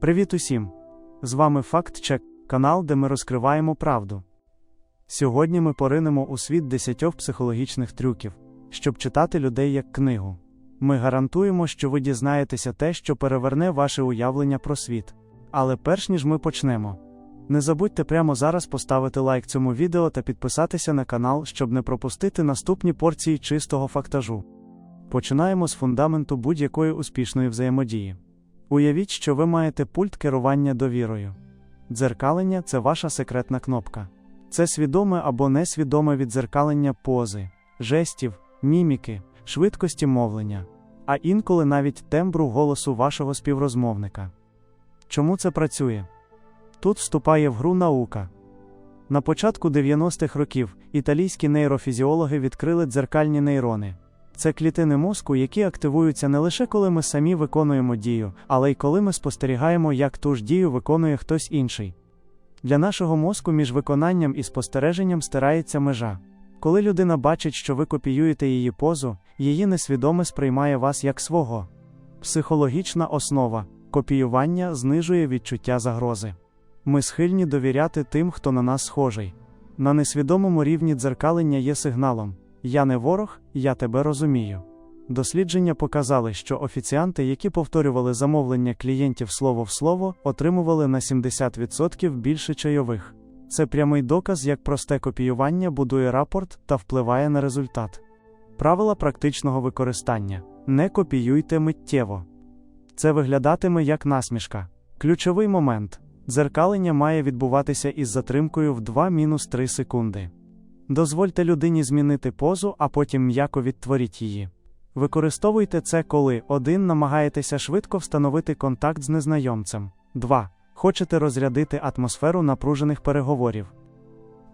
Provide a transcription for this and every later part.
Привіт усім! З вами FactCheck, канал, де ми розкриваємо правду. Сьогодні ми поринемо у світ десятьох психологічних трюків, щоб читати людей як книгу. Ми гарантуємо, що ви дізнаєтеся те, що переверне ваше уявлення про світ. Але перш ніж ми почнемо, не забудьте прямо зараз поставити лайк цьому відео та підписатися на канал, щоб не пропустити наступні порції чистого фактажу. Починаємо з фундаменту будь-якої успішної взаємодії. Уявіть, що ви маєте пульт керування довірою. Дзеркалення це ваша секретна кнопка. Це свідоме або несвідоме віддзеркалення пози, жестів, міміки, швидкості мовлення, а інколи навіть тембру голосу вашого співрозмовника. Чому це працює? Тут вступає в гру наука. На початку 90-х років італійські нейрофізіологи відкрили дзеркальні нейрони. Це клітини мозку, які активуються не лише коли ми самі виконуємо дію, але й коли ми спостерігаємо, як ту ж дію виконує хтось інший. Для нашого мозку між виконанням і спостереженням стирається межа. Коли людина бачить, що ви копіюєте її позу, її несвідоме сприймає вас як свого. Психологічна основа копіювання знижує відчуття загрози. Ми схильні довіряти тим, хто на нас схожий. На несвідомому рівні дзеркалення є сигналом Я не ворог, я тебе розумію. Дослідження показали, що офіціанти, які повторювали замовлення клієнтів слово в слово, отримували на 70% більше чайових. Це прямий доказ, як просте копіювання будує рапорт та впливає на результат. Правила практичного використання: не копіюйте миттєво. Це виглядатиме як насмішка. Ключовий момент. Дзеркалення має відбуватися із затримкою в 2-3 секунди. Дозвольте людині змінити позу, а потім м'яко відтворіть її. Використовуйте це, коли 1. намагаєтеся швидко встановити контакт з незнайомцем, 2. Хочете розрядити атмосферу напружених переговорів.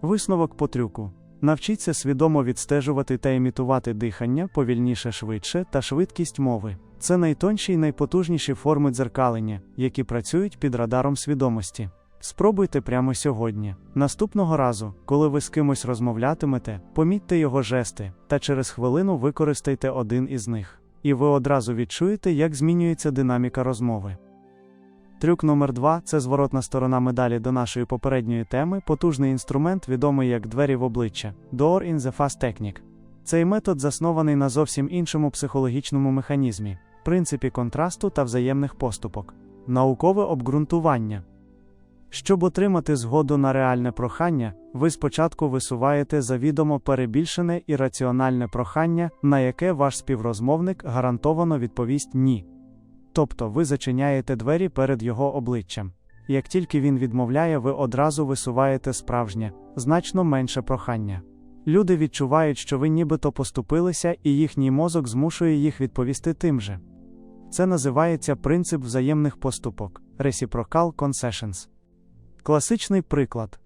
Висновок по трюку. Навчіться свідомо відстежувати та імітувати дихання повільніше швидше та швидкість мови. Це найтонші й найпотужніші форми дзеркалення, які працюють під радаром свідомості. Спробуйте прямо сьогодні. Наступного разу, коли ви з кимось розмовлятимете, помітьте його жести, та через хвилину використайте один із них. І ви одразу відчуєте, як змінюється динаміка розмови. Трюк номер 2 це зворотна сторона медалі до нашої попередньої теми, потужний інструмент, відомий як двері в обличчя Door in the Fast Technique. Цей метод заснований на зовсім іншому психологічному механізмі, принципі контрасту та взаємних поступок, наукове обґрунтування. Щоб отримати згоду на реальне прохання, ви спочатку висуваєте завідомо перебільшене і раціональне прохання, на яке ваш співрозмовник гарантовано відповість ні. Тобто ви зачиняєте двері перед його обличчям. Як тільки він відмовляє, ви одразу висуваєте справжнє, значно менше прохання. Люди відчувають, що ви нібито поступилися, і їхній мозок змушує їх відповісти тим же. Це називається принцип взаємних поступок Reciprocal Concessions. Класичний приклад.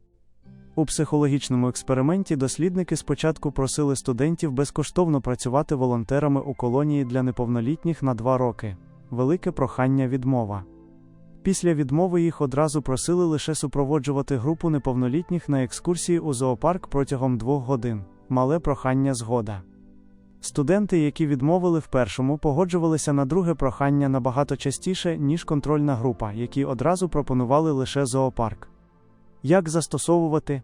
У психологічному експерименті дослідники спочатку просили студентів безкоштовно працювати волонтерами у колонії для неповнолітніх на два роки. Велике прохання відмова. Після відмови їх одразу просили лише супроводжувати групу неповнолітніх на екскурсії у зоопарк протягом двох годин. Мале прохання згода. Студенти, які відмовили в першому, погоджувалися на друге прохання набагато частіше, ніж контрольна група, які одразу пропонували лише зоопарк. Як застосовувати?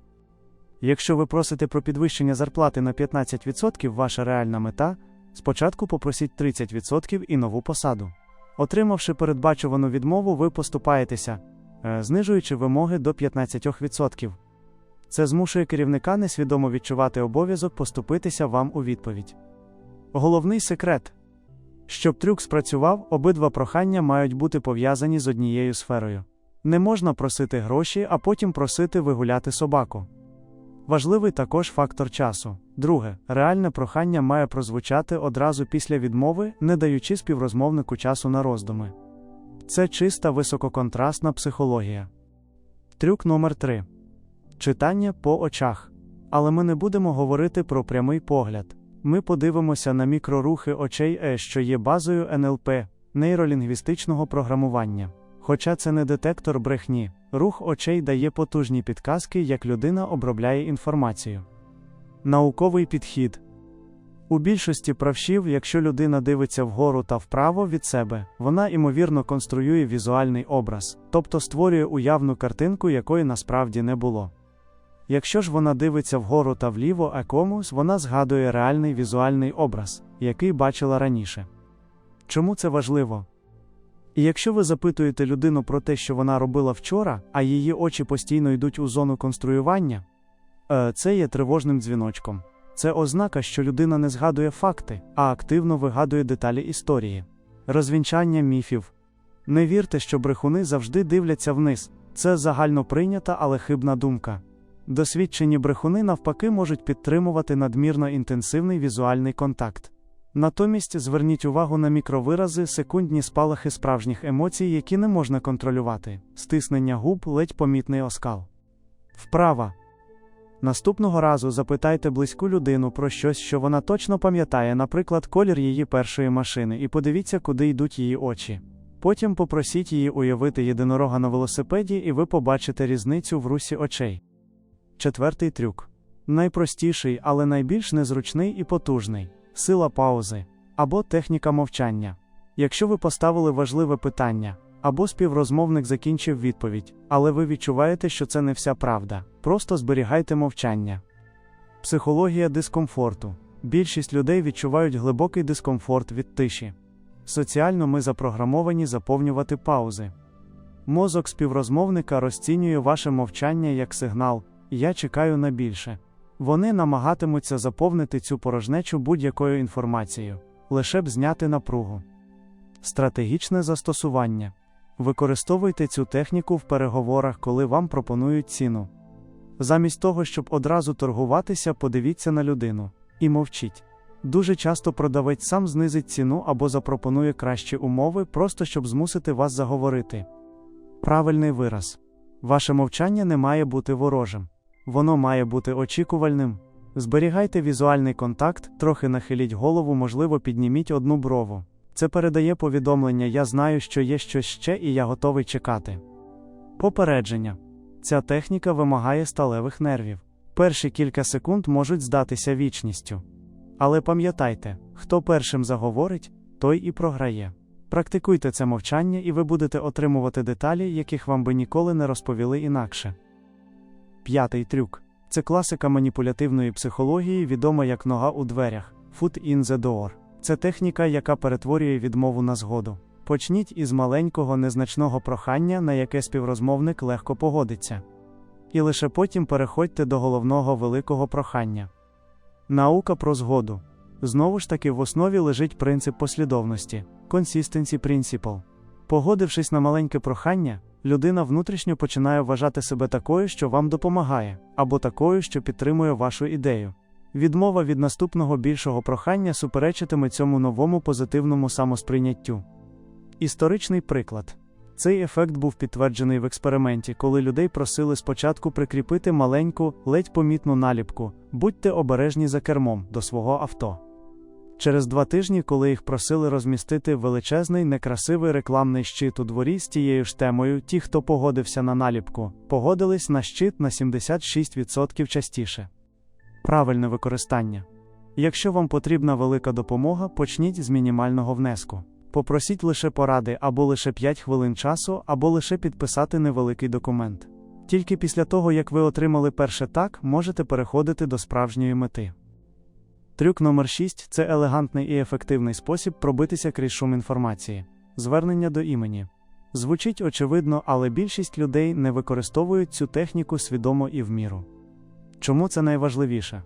Якщо ви просите про підвищення зарплати на 15%, ваша реальна мета спочатку попросіть 30% і нову посаду. Отримавши передбачувану відмову, ви поступаєтеся, е, знижуючи вимоги до 15%. Це змушує керівника несвідомо відчувати обов'язок поступитися вам у відповідь. Головний секрет щоб трюк спрацював, обидва прохання мають бути пов'язані з однією сферою. Не можна просити гроші, а потім просити вигуляти собаку. Важливий також фактор часу. Друге, реальне прохання має прозвучати одразу після відмови, не даючи співрозмовнику часу на роздуми. Це чиста висококонтрастна психологія. Трюк номер 3 Читання по очах. Але ми не будемо говорити про прямий погляд. Ми подивимося на мікрорухи очей, Е, що є базою НЛП, нейролінгвістичного програмування. Хоча це не детектор брехні, рух очей дає потужні підказки, як людина обробляє інформацію. Науковий підхід У більшості правшів, якщо людина дивиться вгору та вправо від себе, вона ймовірно конструює візуальний образ, тобто створює уявну картинку, якої насправді не було. Якщо ж вона дивиться вгору та вліво а комусь, вона згадує реальний візуальний образ, який бачила раніше. Чому це важливо? І якщо ви запитуєте людину про те, що вона робила вчора, а її очі постійно йдуть у зону конструювання, е, це є тривожним дзвіночком. Це ознака, що людина не згадує факти, а активно вигадує деталі історії. Розвінчання міфів. Не вірте, що брехуни завжди дивляться вниз. Це загально прийнята, але хибна думка. Досвідчені брехуни навпаки можуть підтримувати надмірно інтенсивний візуальний контакт. Натомість зверніть увагу на мікровирази, секундні спалахи справжніх емоцій, які не можна контролювати, стиснення губ, ледь помітний оскал. Вправа. Наступного разу запитайте близьку людину про щось, що вона точно пам'ятає, наприклад, колір її першої машини, і подивіться, куди йдуть її очі. Потім попросіть її уявити єдинорога на велосипеді, і ви побачите різницю в русі очей. Четвертий трюк. Найпростіший, але найбільш незручний і потужний сила паузи або техніка мовчання. Якщо ви поставили важливе питання, або співрозмовник закінчив відповідь, але ви відчуваєте, що це не вся правда. Просто зберігайте мовчання. Психологія дискомфорту. Більшість людей відчувають глибокий дискомфорт від тиші. Соціально ми запрограмовані заповнювати паузи. Мозок співрозмовника розцінює ваше мовчання як сигнал Я чекаю на більше. Вони намагатимуться заповнити цю порожнечу будь-якою інформацією, лише б зняти напругу. Стратегічне застосування. Використовуйте цю техніку в переговорах, коли вам пропонують ціну. Замість того, щоб одразу торгуватися, подивіться на людину і мовчіть. Дуже часто продавець сам знизить ціну або запропонує кращі умови, просто щоб змусити вас заговорити. Правильний вираз. Ваше мовчання не має бути ворожим. Воно має бути очікувальним. Зберігайте візуальний контакт, трохи нахиліть голову, можливо, підніміть одну брову. Це передає повідомлення Я знаю, що є щось ще, і я готовий чекати. Попередження. Ця техніка вимагає сталевих нервів. Перші кілька секунд можуть здатися вічністю. Але пам'ятайте, хто першим заговорить, той і програє. Практикуйте це мовчання, і ви будете отримувати деталі, яких вам би ніколи не розповіли інакше. П'ятий трюк це класика маніпулятивної психології, відома як нога у дверях foot in the door. Це техніка, яка перетворює відмову на згоду. Почніть із маленького незначного прохання, на яке співрозмовник легко погодиться. І лише потім переходьте до головного великого прохання. Наука про згоду. Знову ж таки, в основі лежить принцип послідовності consistency principle. Погодившись на маленьке прохання, людина внутрішньо починає вважати себе такою, що вам допомагає, або такою, що підтримує вашу ідею. Відмова від наступного більшого прохання суперечитиме цьому новому позитивному самосприйняттю. Історичний приклад. Цей ефект був підтверджений в експерименті, коли людей просили спочатку прикріпити маленьку, ледь помітну наліпку будьте обережні за кермом до свого авто. Через два тижні, коли їх просили розмістити величезний некрасивий рекламний щит у дворі з тією ж темою, ті, хто погодився на наліпку, погодились на щит на 76% частіше. Правильне використання. Якщо вам потрібна велика допомога, почніть з мінімального внеску. Попросіть лише поради або лише 5 хвилин часу, або лише підписати невеликий документ. Тільки після того, як ви отримали перше так, можете переходити до справжньої мети. Трюк номер 6 це елегантний і ефективний спосіб пробитися крізь шум інформації. Звернення до імені. Звучить очевидно, але більшість людей не використовують цю техніку свідомо і в міру. Чому це найважливіше?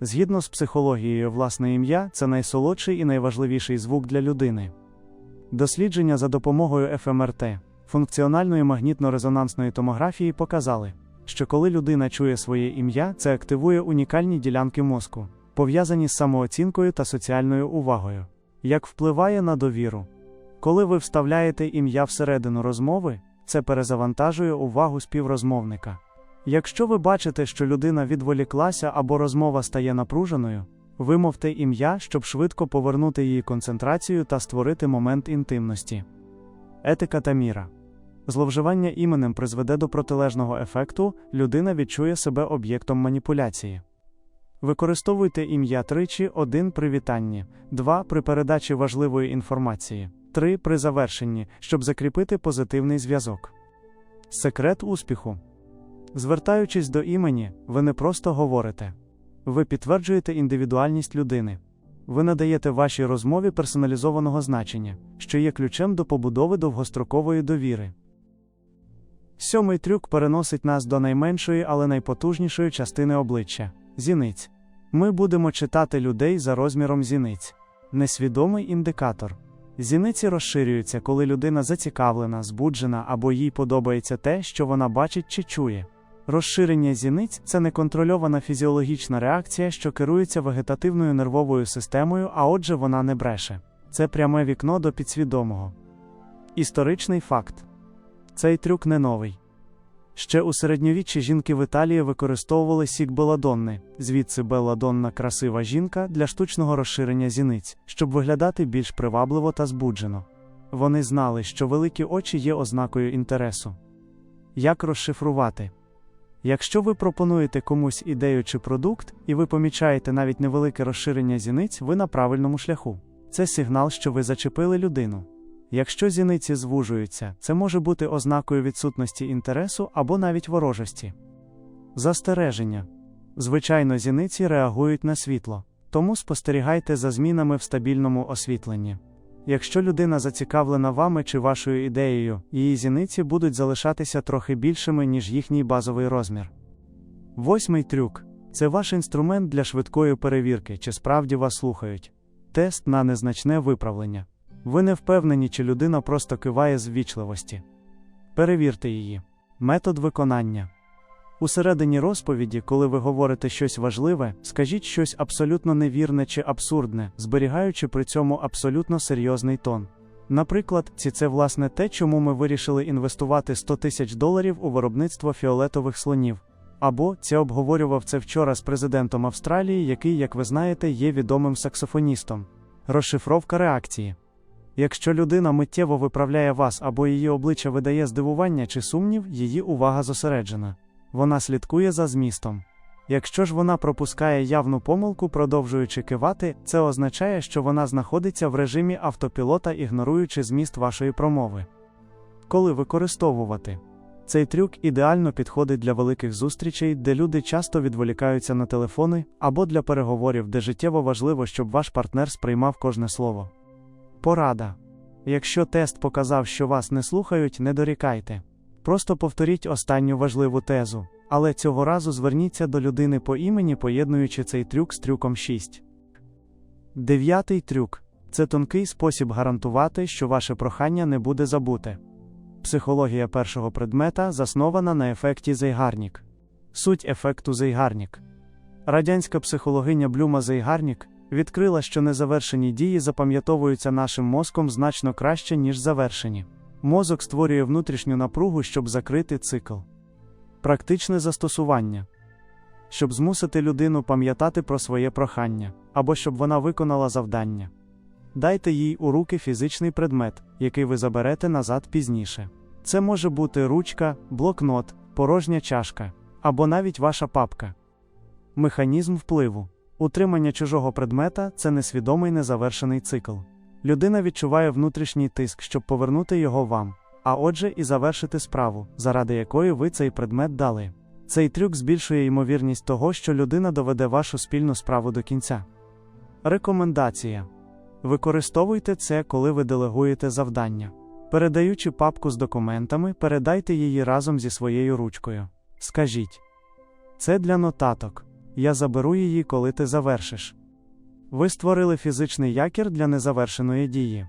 Згідно з психологією, власне ім'я це найсолодший і найважливіший звук для людини. Дослідження за допомогою ФМРТ, функціональної магнітно-резонансної томографії, показали, що коли людина чує своє ім'я, це активує унікальні ділянки мозку, пов'язані з самооцінкою та соціальною увагою. Як впливає на довіру? Коли ви вставляєте ім'я всередину розмови, це перезавантажує увагу співрозмовника. Якщо ви бачите, що людина відволіклася або розмова стає напруженою, вимовте ім'я, щоб швидко повернути її концентрацію та створити момент інтимності. Етика та міра. Зловживання іменем призведе до протилежного ефекту, людина відчує себе об'єктом маніпуляції. Використовуйте ім'я тричі, один при вітанні, два при передачі важливої інформації, три при завершенні, щоб закріпити позитивний зв'язок. Секрет успіху. Звертаючись до імені, ви не просто говорите. Ви підтверджуєте індивідуальність людини. Ви надаєте вашій розмові персоналізованого значення, що є ключем до побудови довгострокової довіри. Сьомий трюк переносить нас до найменшої, але найпотужнішої частини обличчя зіниць. Ми будемо читати людей за розміром зіниць. Несвідомий індикатор. Зіниці розширюються, коли людина зацікавлена, збуджена або їй подобається те, що вона бачить чи чує. Розширення зіниць це неконтрольована фізіологічна реакція, що керується вегетативною нервовою системою, а отже, вона не бреше. Це пряме вікно до підсвідомого. Історичний факт. Цей трюк не новий. Ще у середньовіччі жінки в Італії використовували сік беладонни, звідси беладонна красива жінка для штучного розширення зіниць, щоб виглядати більш привабливо та збуджено. Вони знали, що великі очі є ознакою інтересу. Як розшифрувати? Якщо ви пропонуєте комусь ідею чи продукт, і ви помічаєте навіть невелике розширення зіниць, ви на правильному шляху. Це сигнал, що ви зачепили людину. Якщо зіниці звужуються, це може бути ознакою відсутності інтересу або навіть ворожості. Застереження. Звичайно, зіниці реагують на світло, тому спостерігайте за змінами в стабільному освітленні. Якщо людина зацікавлена вами чи вашою ідеєю, її зіниці будуть залишатися трохи більшими, ніж їхній базовий розмір. Восьмий трюк це ваш інструмент для швидкої перевірки, чи справді вас слухають. Тест на незначне виправлення. Ви не впевнені, чи людина просто киває з ввічливості. Перевірте її. Метод виконання. Усередині розповіді, коли ви говорите щось важливе, скажіть щось абсолютно невірне чи абсурдне, зберігаючи при цьому абсолютно серйозний тон. Наприклад, ці це власне те, чому ми вирішили інвестувати 100 тисяч доларів у виробництво фіолетових слонів. Або це обговорював це вчора з президентом Австралії, який, як ви знаєте, є відомим саксофоністом. Розшифровка реакції. Якщо людина миттєво виправляє вас або її обличчя видає здивування чи сумнів, її увага зосереджена. Вона слідкує за змістом. Якщо ж вона пропускає явну помилку, продовжуючи кивати, це означає, що вона знаходиться в режимі автопілота, ігноруючи зміст вашої промови. Коли використовувати цей трюк ідеально підходить для великих зустрічей, де люди часто відволікаються на телефони, або для переговорів, де життєво важливо, щоб ваш партнер сприймав кожне слово. Порада. Якщо тест показав, що вас не слухають, не дорікайте. Просто повторіть останню важливу тезу, але цього разу зверніться до людини по імені, поєднуючи цей трюк з трюком 6. Дев'ятий трюк це тонкий спосіб гарантувати, що ваше прохання не буде забуте. Психологія першого предмета заснована на ефекті Зейгарнік. Суть ефекту Зейгарнік. Радянська психологиня Блюма Зейгарнік відкрила, що незавершені дії запам'ятовуються нашим мозком значно краще, ніж завершені. Мозок створює внутрішню напругу, щоб закрити цикл. Практичне застосування. Щоб змусити людину пам'ятати про своє прохання, або щоб вона виконала завдання. Дайте їй у руки фізичний предмет, який ви заберете назад пізніше. Це може бути ручка, блокнот, порожня чашка, або навіть ваша папка. Механізм впливу. Утримання чужого предмета це несвідомий незавершений цикл. Людина відчуває внутрішній тиск, щоб повернути його вам, а отже, і завершити справу, заради якої ви цей предмет дали. Цей трюк збільшує ймовірність того, що людина доведе вашу спільну справу до кінця. Рекомендація: використовуйте це, коли ви делегуєте завдання. Передаючи папку з документами, передайте її разом зі своєю ручкою. Скажіть: це для нотаток. Я заберу її, коли ти завершиш. Ви створили фізичний якір для незавершеної дії.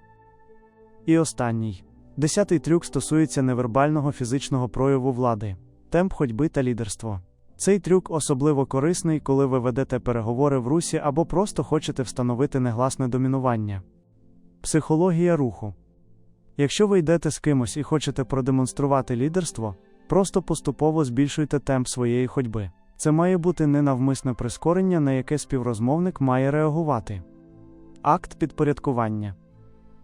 І останній. Десятий трюк стосується невербального фізичного прояву влади, темп ходьби та лідерство. Цей трюк особливо корисний, коли ви ведете переговори в русі або просто хочете встановити негласне домінування. Психологія руху. Якщо ви йдете з кимось і хочете продемонструвати лідерство, просто поступово збільшуйте темп своєї ходьби. Це має бути ненавмисне прискорення, на яке співрозмовник має реагувати. Акт підпорядкування.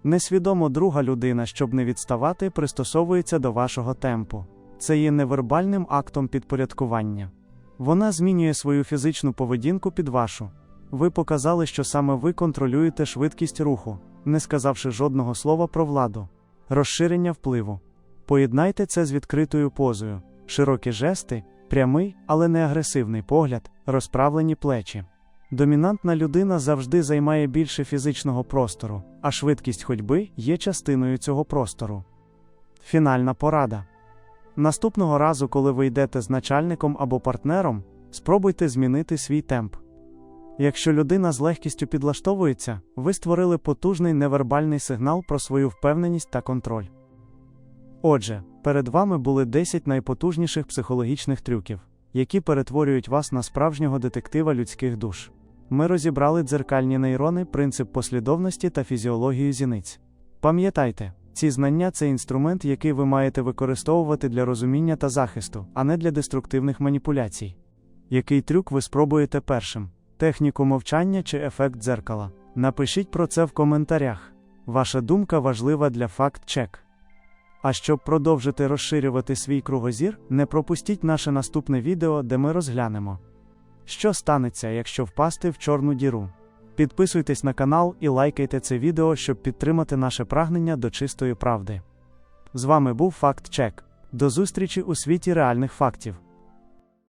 Несвідомо друга людина, щоб не відставати, пристосовується до вашого темпу. Це є невербальним актом підпорядкування. Вона змінює свою фізичну поведінку під вашу. Ви показали, що саме ви контролюєте швидкість руху, не сказавши жодного слова про владу. Розширення впливу. Поєднайте це з відкритою позою, широкі жести, прямий, але не агресивний погляд, розправлені плечі. Домінантна людина завжди займає більше фізичного простору, а швидкість ходьби є частиною цього простору. Фінальна порада. Наступного разу, коли ви йдете з начальником або партнером, спробуйте змінити свій темп. Якщо людина з легкістю підлаштовується, ви створили потужний невербальний сигнал про свою впевненість та контроль. Отже, перед вами були 10 найпотужніших психологічних трюків, які перетворюють вас на справжнього детектива людських душ. Ми розібрали дзеркальні нейрони, принцип послідовності та фізіологію зіниць. Пам'ятайте, ці знання це інструмент, який ви маєте використовувати для розуміння та захисту, а не для деструктивних маніпуляцій. Який трюк ви спробуєте першим? Техніку мовчання чи ефект дзеркала? Напишіть про це в коментарях. Ваша думка важлива для факт-чек. А щоб продовжити розширювати свій кругозір, не пропустіть наше наступне відео, де ми розглянемо. Що станеться, якщо впасти в чорну діру? Підписуйтесь на канал і лайкайте це відео, щоб підтримати наше прагнення до чистої правди. З вами був Факт Чек. До зустрічі у світі реальних фактів.